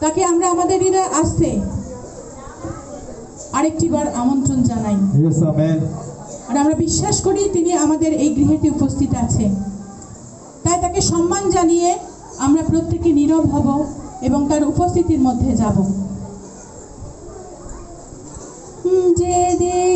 তাকে আমরা আমাদের হৃদয়ে আসতে আরেকটিবার আমন্ত্রণ জানাই। আর আমরা বিশ্বাস করি তিনি আমাদের এই গৃহেতে উপস্থিত আছে। তাই তাকে সম্মান জানিয়ে আমরা প্রত্যেকে নীরব হব এবং তার উপস্থিতির মধ্যে যাব। যেদিকে